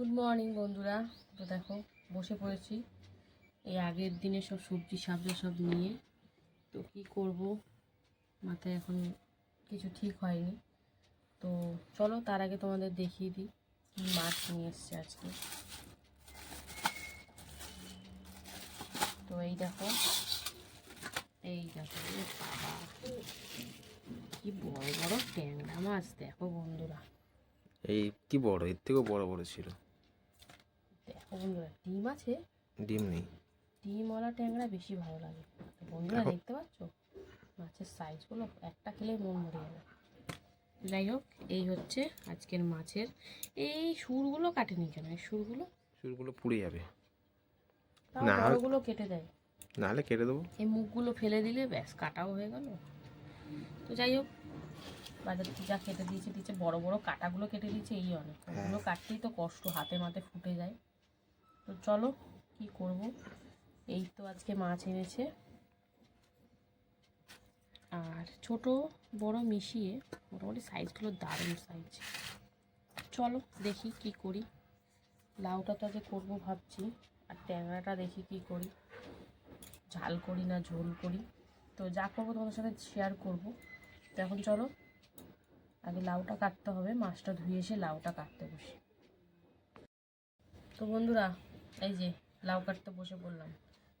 Good morning বন্ধুরা। তো দেখো, বসে পড়েছি। এই আগের দিনে সব সবজি সাবজা সব নিয়ে। তো কি করব? মাথায় এখন কিছু ঠিক হয়নি। তো চলো, তার আগে তোমাদের দেখিয়ে দিই মাছ নিয়ে এসছে আজকে। তো এই দেখো এই দেখো কি বড় বড় ট্যাংরা মাছ, দেখো বন্ধুরা। এই কি বড়? এর থেকেও বড় বড় ছিল। বন্ধুরা ডিম আছে? ডিম নেই। ডিমওয়ালা ট্যাংরা বেশি ভালো লাগে। তো বন্ধুরা দেখতে পাচ্ছ? মাছের সাইজগুলো একটা খেলে মন ভরে যাবে। যাই হোক এই হচ্ছে আজকের মাছের। এই সুরগুলো কাটেনি কেন? এই সুরগুলো চুলগুলো পুড়ে যাবে। না। বড়গুলো কেটে দেয়। নাহলে কেটে দেবো। এই মুখগুলো ফেলে দিলে ব্যাস কাটাও হয়ে গেল। তো যাই হোক বাজার থেকে যা কেটে দিয়েছে দিয়েছে বড় বড় কাটাগুলো কেটে দিয়েছে এই অনেক। ওগুলো কাটতেই তো কষ্ট হাতে মাতে ফুটে যায়। তো চলো, কি করব? এই তো আজকে মাছ এনেছে। আর ছোট, বড় মিশিয়ে মোটামুটি সাইজগুলো দারুণ সাইজ চলো, দেখি কি করি। লাউটা তো আগে করব ভাবছি, আর ট্যাংরাটা দেখি কি করি। ঝাল করি না, ঝোল করি। তো যা করব তোমাদের সাথে শেয়ার করব। তো এখন চলো, আগে লাউটা কাটতে হবে, মাছটা ধুয়ে এসে লাউটা কাটতে বসি। তো বন্ধুরা এই যে, লাউ কাটতে বসে পড়লাম।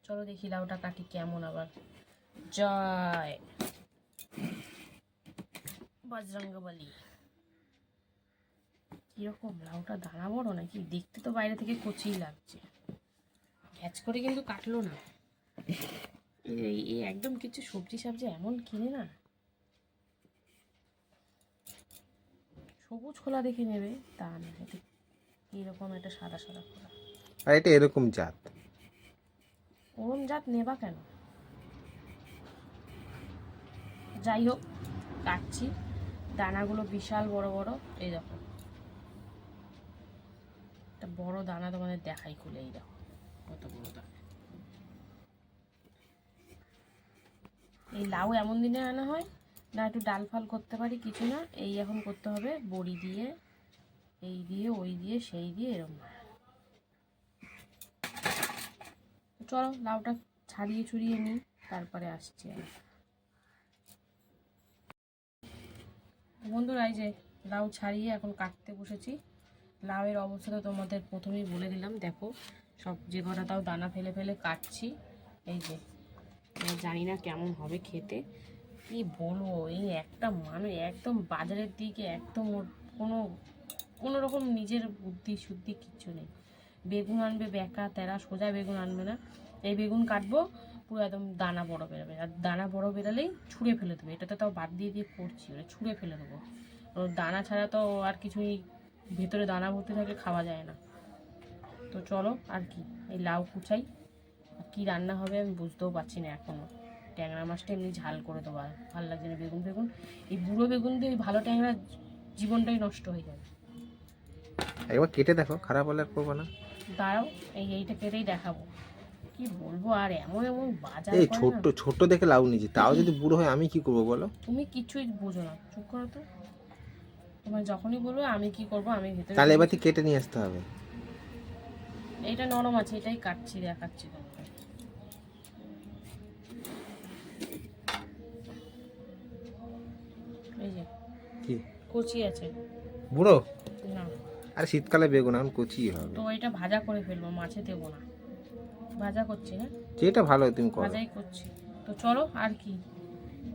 চলো দেখি লাউটা কাটি কেমন আবার। জয়। বজরঙ্গবলী। কীরকম লাউটা দানা বড় নাকি? দেখতে তো বাইরে থেকে কচিই লাগছে। ভ্যাজ করে কিন্তু কাটলো না। এই একদম কিছু সবজি সবজি এমন কিনে না। সবুজ খোলা দেখে নেবে, তা না এরকম একটা সাদা সাদা খোলা। আর এটা এরকম জাত। ওরম জাত নেবা কেন? যাই হোক, কাটছি। দানাগুলো বিশাল বড় বড়, এই দেখো। একটা বড় দানা তোমাদের দেখাই খুলে, এই দেখো, কত বড় দানা। এই লাউ এমন দিনে আনা হয়, না একটু ডাল ফাল করতে পারি, কিছু না। এই এখন করতে হবে, বড়ি দিয়ে, এই দিয়ে, ওই দিয়ে, সেই দিয়ে এরকম চলো লাউটা ছাড়িয়ে ছুড়িয়ে নিই, তারপরে আসছি বন্ধুরা, এই যে লাউ ছাড়িয়ে এখন কাটতে বসেছি। লাউয়ের অবস্থা তো তোমাদের প্রথমেই বলে দিলাম, দেখো, সব যে কটা তাও দানা ফেলে ফেলে কাটছি। এই যে জানি না কেমন হবে খেতে। কি বলব, এই একটা মানুষ একদম বাজারের দিকে একদম কোনো কোনো রকম নিজের বুদ্ধি শুদ্ধি কিচ্ছু নেই। বেগুন আনবে, বেকা, তেরা, সোজা বেগুন আনবে না। এই বেগুন কাটবো, পুরো একদম দানা বড় বেরোবে। আর দানা বড় বেরোলেই ছুঁড়ে ফেলে দেবে। এটা তো তাও বাদ দিয়ে দিয়ে করছি, ওটা ছুঁড়ে ফেলে দেবো। দানা ছাড়া তো আর কিছুই ভেতরে দানা ভর্তি থাকলে খাওয়া যায় না। তো চলো, আর কি? এই লাউ কুচাই। কী রান্না হবে আমি বুঝতেও পারছি না এখনও ট্যাংরা মাছটা এমনি ঝাল করে দেবো, আর ভালো লাগছে না বেগুন বেগুন এই বুড়ো বেগুন দিয়ে ভালো ট্যাংরা জীবনটাই নষ্ট হয়ে যাবে। একবার কেটে দেখো, খারাপ হলে আর করব না। দাঁড়াও এই এইটা কেটেই দেখাবো। কি বলব আর এমন এমন বাজার এই ছোট্ট ছোট্ট দেখে লাউ নিয়েছি তাও যদি বুড়ো হয় আমি কি করব বলো? তুমি কিছুই বোঝো না চুপ করো তো। তোমার যখনই বলব আমি কি করব আমি ভেতরে তাহলে এবার কেটে নিয়ে আসতে হবে। এইটা নরম আছে এটাই কাটছি দেখাচ্ছি তোমাকে। এই যে কি? কচি আছে। বুড়ো? আর শীতকালে বেগুন এখন কচি হবে। তো এটা ভাজা করে ফেলব মাছে দেবো না। ভাজা করছি না যেটা ভালো হয় তুমি করো। ভাজাই করছি। তো চলো আর কি?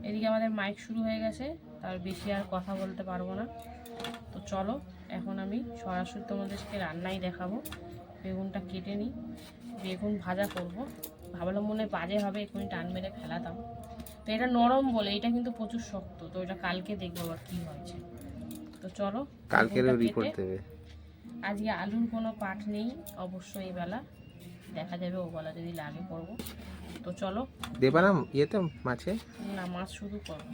এদিকে আমাদের মাইক শুরু হয়ে গেছে তার বেশি আর কথা বলতে পারব না। তো চলো এখন আমি সরাসরি তোমাদেরকে রান্নাই দেখাবো। বেগুনটা কেটে নিই। বেগুন ভাজা করব। ভাবলাম মনে হয় বাজে হবে এক্ষুনি টান মেরে ফেলাতাম। তো এটা নরম বলে এটা কিন্তু প্রচুর শক্ত। তো এটা কালকে দেখব আবার কী হয়েছে। তো চলো বেগুনটা রিপোর্ট দেবে। আজকে আলুর কোনো পাট নেই অবশ্যই এই বেলা। দেখা যাবে ও বেলা যদি লাগে করব। তো চলো। দেবা না ইয়েতে মাছে? না মাছ শুধু করব।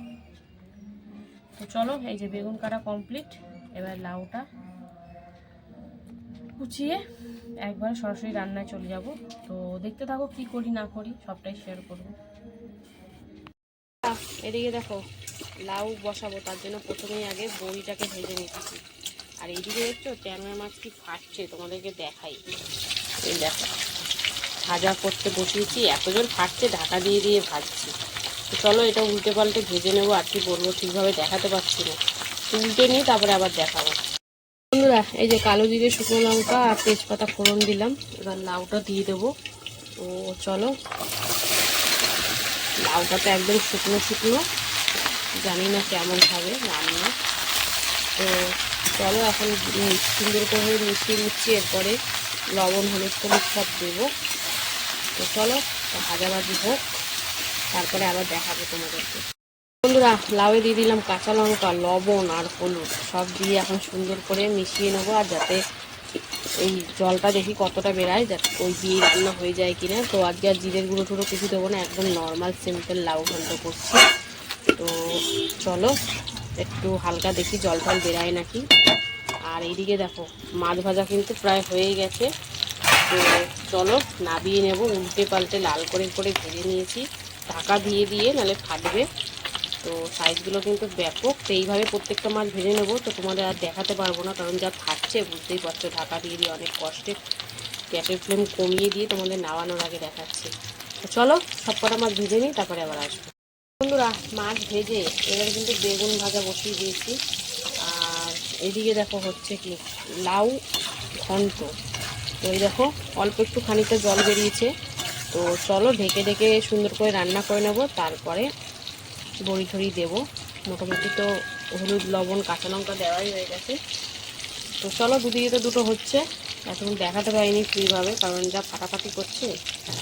তো চলো এই যে বেগুন কাটা কমপ্লিট এবার লাউটা কুচিয়ে একবার সরাসরি রান্নায় চলে যাব। তো দেখতে থাকো কি করি না করি সবটাই শেয়ার করব। এদিকে দেখো লাউ বসাবো তার জন্য প্রথমেই আগে বড়িটাকে ভেজে নিতেছি আর এইদিকে দেখছ, ট্যাংরা মাছ কি ফাটছে, তোমাদেরকে দেখাই। এই দেখো, ভাজা করতে বসিয়েছি, এতজন ফাটছে, ঢাকা দিয়ে দিয়ে ভাজছি। তো চলো এটা উল্টে পাল্টে ভেজে নেব, আর কি বলব, ঠিকভাবে দেখাতে পারছি না। উল্টে নিয়ে তারপরে আবার দেখাবো। বন্ধুরা, এই যে কালো জিরে শুকনো লঙ্কা আর তেজপাতা ফোড়ন দিলাম, এবার লাউটা দিয়ে দেবো। তো চলো, লাউটা তো একদম শুকনো শুকনো, জানি না কেমন হবে রান্না। তো চলো এখন সুন্দর করে মিশিয়ে নিচ্ছি, এরপরে লবণ, হলুদ, টলুদ সব দেবো। তো চলো ভাজাভাজি হোক, তারপরে আবার দেখাবো তোমাদেরকে। বন্ধুরা, লাউয়ে দিয়ে দিলাম কাঁচা লঙ্কা, লবণ আর হলুদ, সব দিয়ে এখন সুন্দর করে মিশিয়ে নেব, আর যাতে এই জলটা দেখি কতটা বেড়ায় যাতে ওই দিয়ে রান্না হয়ে যায় কিনা। তো আজকে আর জিরের গুঁড়ো টুড়ো কিছু দেবো না, একদম নর্মাল সিম্পল লাউ ঘন্ট করছি। তো চলো একটু হালকা দেখি, জল টল বেড়ায় নাকি? আর এইদিকে দেখো, মাছ ভাজা কিন্তু প্রায় হয়ে গেছে। তো চলো নাবিয়ে নেব, উল্টে পাল্টে লাল করে করে ভেজে নিয়েছি। ঢাকা দিয়ে দিয়ে নালে ফাটবে। তো সাইজগুলো কিন্তু ব্যাপক, তো এইভাবে প্রত্যেকটা মাছ ভেজে নেব। তো তোমাদের আর দেখাতে পারব না, কারণ যা থাকছে, বুঝতেই পারছ, ঢাকা দিয়ে দিয়ে অনেক কষ্টে গ্যাসের ফ্লেম কমিয়ে দিয়ে তোমাদের নামানোর আগে দেখাচ্ছি। তো চলো সব কটা মাছ ভেজে নিই, তারপরে আবার আসব। বন্ধুরা, মাছ ভেজে এবারে কিন্তু বেগুন ভাজা বসিয়ে দিয়েছি। আর এদিকে দেখো হচ্ছে কি, লাউ ঘন্ট। তো এই দেখো, অল্প একটু খানিকটা জল বেরিয়েছে। তো চলো ঢেকে ঢেকে সুন্দর করে রান্না করে নেব, তারপরে বড়ি ঠড়ি দেবো। মোটামুটি তো হলুদ, লবণ, কাঁচা লঙ্কা দেওয়াই হয়ে গেছে। তো চলো দুদিকে তো দুটো হচ্ছে। এখন দেখাতে পারিনি ফ্রিভাবে কারণ যা ফাটাফাটি করছে,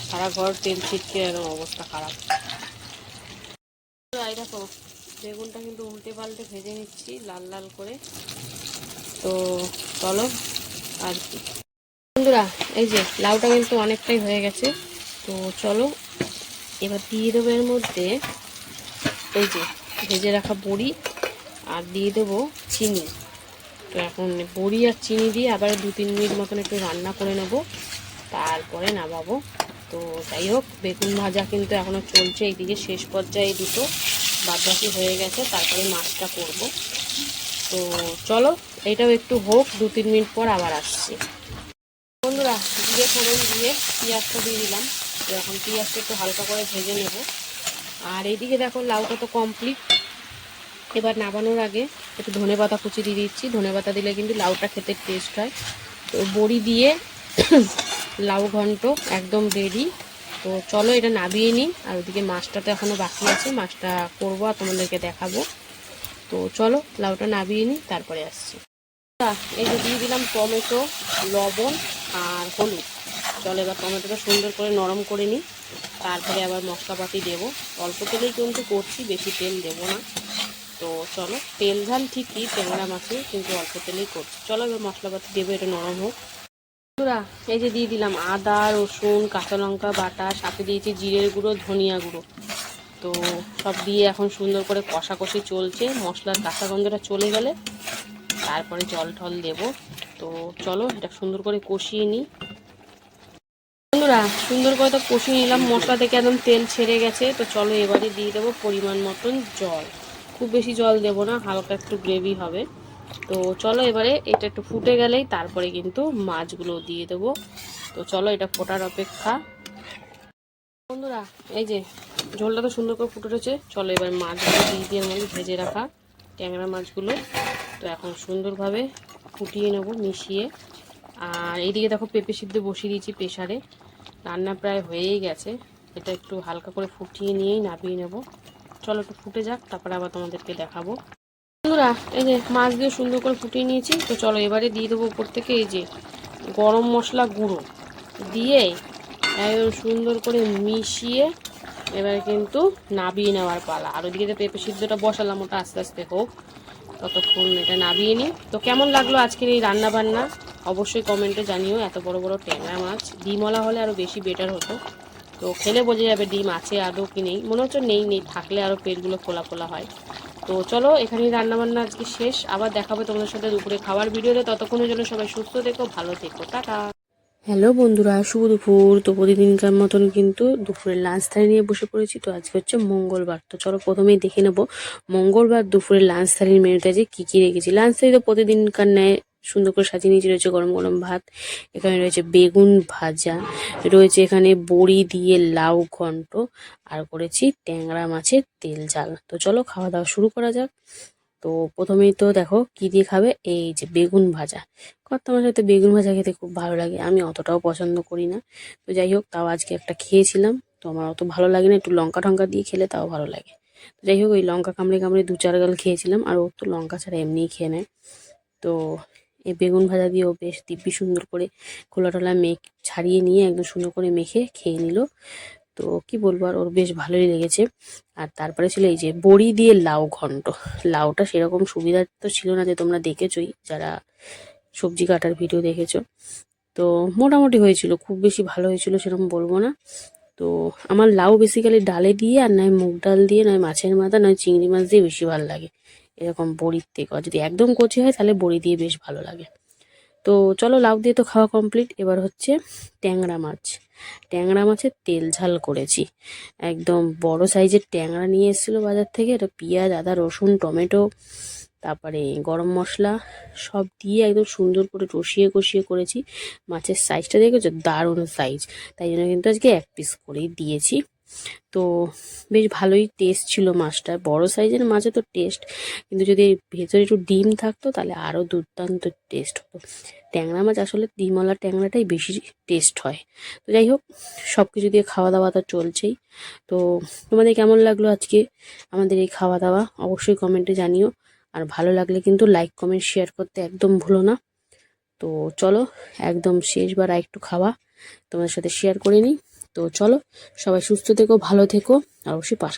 সারা ঘর তেল ছিটকে এরকম অবস্থা খারাপ। এই দেখো, বেগুনটা কিন্তু উল্টে পাল্টে ভেজে নিচ্ছি, লাল লাল করে। তো চলো, আর কি। বন্ধুরা, এই যে লাউটা কিন্তু অনেকটাই হয়ে গেছে। তো চলো, এবার দিয়ে দেবো এর মধ্যে এই যে ভেজে রাখা বড়ি আর দিয়ে দেবো চিনি। তো এখন বড়ি আর চিনি দিয়ে আবার দু তিন মিনিট মতন একটু রান্না করে নেব। তারপরে নামাবো। তো যাই হোক, বেগুন ভাজা কিন্তু এখনও চলছে, এইদিকে শেষ পর্যায়ে দুটো। বাদবাকি হয়ে গেছে, তারপরে মাছটা করব। তো চলো, এটাও একটু হোক, দু তিন মিনিট পর আবার আসছি। বন্ধুরা দিয়ে ফোড়ন দিয়ে পেঁয়াজটা দিয়ে দিলাম। এখন পেঁয়াজটা একটু হালকা করে ভেজে নেব। আর এইদিকে দেখো, লাউটা তো কমপ্লিট এবার নামানোর আগে একটু ধনে পাতা কুচি দিয়ে দিচ্ছি। ধনে পাতা দিলে কিন্তু লাউটা খেতে টেস্ট হয়। তো বড়ি দিয়ে লাউ ঘন্ট একদম রেডি তো চলো এটা নাবিয়ে নিই আর ওদিকে মাছটা তো এখনও বাকি আছে মাছটা করব আর তোমাদেরকে দেখাবো। তো চলো লাউটা নাবিয়ে নিই তারপরে আসছি। আচ্ছা, এই যে দিয়ে দিলাম টমেটো লবণ আর হলুদ। চলো এবার টমেটোটা সুন্দর করে নরম করে নিই তারপরে আবার মশলাপাতি দেবো। অল্প তেলেই কিন্তু করছি বেশি তেল দেবো না। তো চলো তেল ঝাল ঠিকই ট্যাংরা মাছে কিন্তু অল্প তেলেই করছি। চলো এবার মশলাপাতি দেবো এটা নরম হোক। বন্ধুরা, এই যে দিয়ে দিলাম আদা, রসুন, কাঁচা লঙ্কা বাটা, সাথে দিয়েছি জিরের গুঁড়ো, ধনিয়া গুঁড়ো। তো সব দিয়ে এখন সুন্দর করে কষাকষি চলছে। মশলার কাঁচা গন্ধটা চলে গেলে তারপরে জল টল দেবো। তো চলো, এটা সুন্দর করে কষিয়ে নিই। বন্ধুরা, সুন্দর করে তো কষিয়ে নিলাম। মশলা থেকে একদম তেল ছেড়ে গেছে। তো চলো এবারে দিয়ে দেবো পরিমাণ মতন জল। খুব বেশি জল দেবো না, হালকা একটু গ্রেভি হবে। তো চলো এবারে এটা একটু ফুটে গেলেই তারপরে কিন্তু মাছগুলো দিয়ে দেবো। তো চলো এটা ফোটার অপেক্ষা। বন্ধুরা, এই যে ঝোলটা তো সুন্দর করে ফুটে উঠেছে। চলো এবার মাছগুলো দিয়ে দিয়ে মধ্যে ভেজে রাখা ট্যাংরা মাছগুলো। তো এখন সুন্দরভাবে ফুটিয়ে নেব, মিশিয়ে। আর এইদিকে দেখো পেঁপে সিদ্ধ বসিয়ে দিয়েছি প্রেশারে রান্না প্রায় হয়েই গেছে। এটা একটু হালকা করে ফুটিয়ে নিয়েই নামিয়ে নেব। চলো একটু ফুটে যাক, তারপরে আবার তোমাদেরকে দেখাবো। বন্ধুরা, এই যে মাছ দিয়ে সুন্দর করে ফুটিয়ে নিয়েছি, তো চলো এবারে দিয়ে দেবো উপর থেকে এই যে গরম মশলা গুঁড়ো। দিয়ে একদম সুন্দর করে মিশিয়ে এবারে কিন্তু নাবিয়ে নেওয়ার পালা। আর ওদিকে যে পেঁপে সিদ্ধটা বসালাম, ওটা আস্তে আস্তে হোক, ততক্ষণ এটা নাবিয়ে নিই। তো কেমন লাগল আজকের এই রান্না বান্না অবশ্যই কমেন্টে জানিও, এত বড় বড় ট্যাংরা মাছ। ডিমওয়ালা হলে আরও বেশি বেটার হতো। তো খেলে বোঝা যাবে ডিম আছে আদৌ কি নেই। মনে হচ্ছে নেই নেই, থাকলে আরও পেটগুলো খোলা খোলা হয়। তো চলো, এখানেই রান্নাবান্না আজকে শেষ। আবার দেখাবে তোমাদের সাথে দুপুরে খাবার ভিডিওতে। ততক্ষণের জন্য সবাই সুস্থ থেকো, ভালো থেকো। টাটা। হ্যালো বন্ধুরা, শুভ দুপুর। তো প্রতিদিনকার মতন কিন্তু দুপুরের লাঞ্চ থালি নিয়ে বসে পড়েছি। তো আজকে হচ্ছে মঙ্গলবার। তো চলো, প্রথমেই দেখে নেব মঙ্গলবার দুপুরের লাঞ্চ থালির মেনুতে যে কী কী রেখেছি। লাঞ্চ থালি তো প্রতিদিনকার ন্যায় সুন্দর করে সাজিয়ে নিয়েছি। রয়েছে গরম গরম ভাত, এখানে রয়েছে বেগুন ভাজা রয়েছে এখানে বড়ি দিয়ে লাউ ঘন্ট, আর করেছি ট্যাংরা মাছের তেল ঝাল। তো চলো খাওয়া দাওয়া শুরু করা যাক। তো প্রথমেই তো দেখো কি দিয়ে খাবে? এই যে বেগুন ভাজা। কত আমার সাথে বেগুন ভাজা খেতে খুব ভালো লাগে, আমি অতটাও পছন্দ করি না। তো যাই হোক, তাও আজকে একটা খেয়েছিলাম। তো আমার অত ভালো লাগে না, একটু লঙ্কা টঙ্কা দিয়ে খেলে তাও ভালো লাগে। তো যাই হোক, ওই লঙ্কা কামড়ে কামড়ে দু চার গাল খেয়েছিলাম, আর ও তো লঙ্কা ছাড়া এমনিই খেয়ে নেয়। তো এই বেগুন ভাজা দিয়েও বেশ দিব্যি সুন্দর করে খোলা টোলা মেখ ছাড়িয়ে নিয়ে একদম সুন্দর করে মেখে খেয়ে নিল। তো কি বলব আর, ওর বেশ ভালোই লেগেছে। আর তারপরে ছিল এই যে বড়ি দিয়ে লাউ ঘন্ট। লাউটা সেরকম সুবিধা তো ছিল না যে তোমরা দেখেছোই, যারা সবজি কাটার ভিডিও দেখেছ। তো মোটামুটি হয়েছিল, খুব বেশি ভালো হয়েছিল সেরকম বলব না। তো আমার লাউ বেসিক্যালি ডালে দিয়ে আর নয় মুগ ডাল দিয়ে, নয় মাছের মাথা, নয় চিংড়ি মাছ দিয়ে বেশি ভালো লাগে। এরকম বড়ির থেকে। যদি একদম কচি হয়, তাহলে বড়ি দিয়ে বেশ ভালো লাগে। তো চলো লাউ দিয়ে তো খাওয়া কমপ্লিট এবার হচ্ছে ট্যাংরা মাছ। ট্যাংরা মাছের তেল ঝাল করেছি। একদম বড় সাইজের ট্যাংরা নিয়ে এসেছিল বাজার থেকে। এটা পেঁয়াজ, আদা, রসুন, টমেটো, তারপরে গরম মশলা সব দিয়ে একদম সুন্দর করে রসিয়ে কষিয়ে করেছি। মাছের সাইজটা দেখেছ? দারুণ সাইজ তাই জন্য কিন্তু আজকে এক পিস করেই দিয়েছি। তো বেশ ভালোই টেস্ট ছিল মাছটা বড় সাইজের মাছে তো টেস্ট কিন্তু যদি ভেতরে একটু ডিম থাকতো তাহলে আরও দুর্দান্ত টেস্ট হতো। ট্যাংরা মাছ আসলে ডিমওয়ালা ট্যাংরাটাই বেশি টেস্ট হয়। তো যাই হোক সব কিছু দিয়ে খাওয়া দাওয়া তো চলছেই। তো তোমাদের কেমন লাগল আজকে আমাদের এই খাওয়া দাওয়া অবশ্যই কমেন্টে জানিও। আর ভালো লাগলে কিন্তু লাইক কমেন্ট শেয়ার করতে একদম ভুলো না। তো চলো, একদম শেষবার একটু খাওয়া তোমাদের সাথে শেয়ার করে নিই। তো চলো সবাই সুস্থ থেকো ভালো থেকো আর অবশ্যই পাশ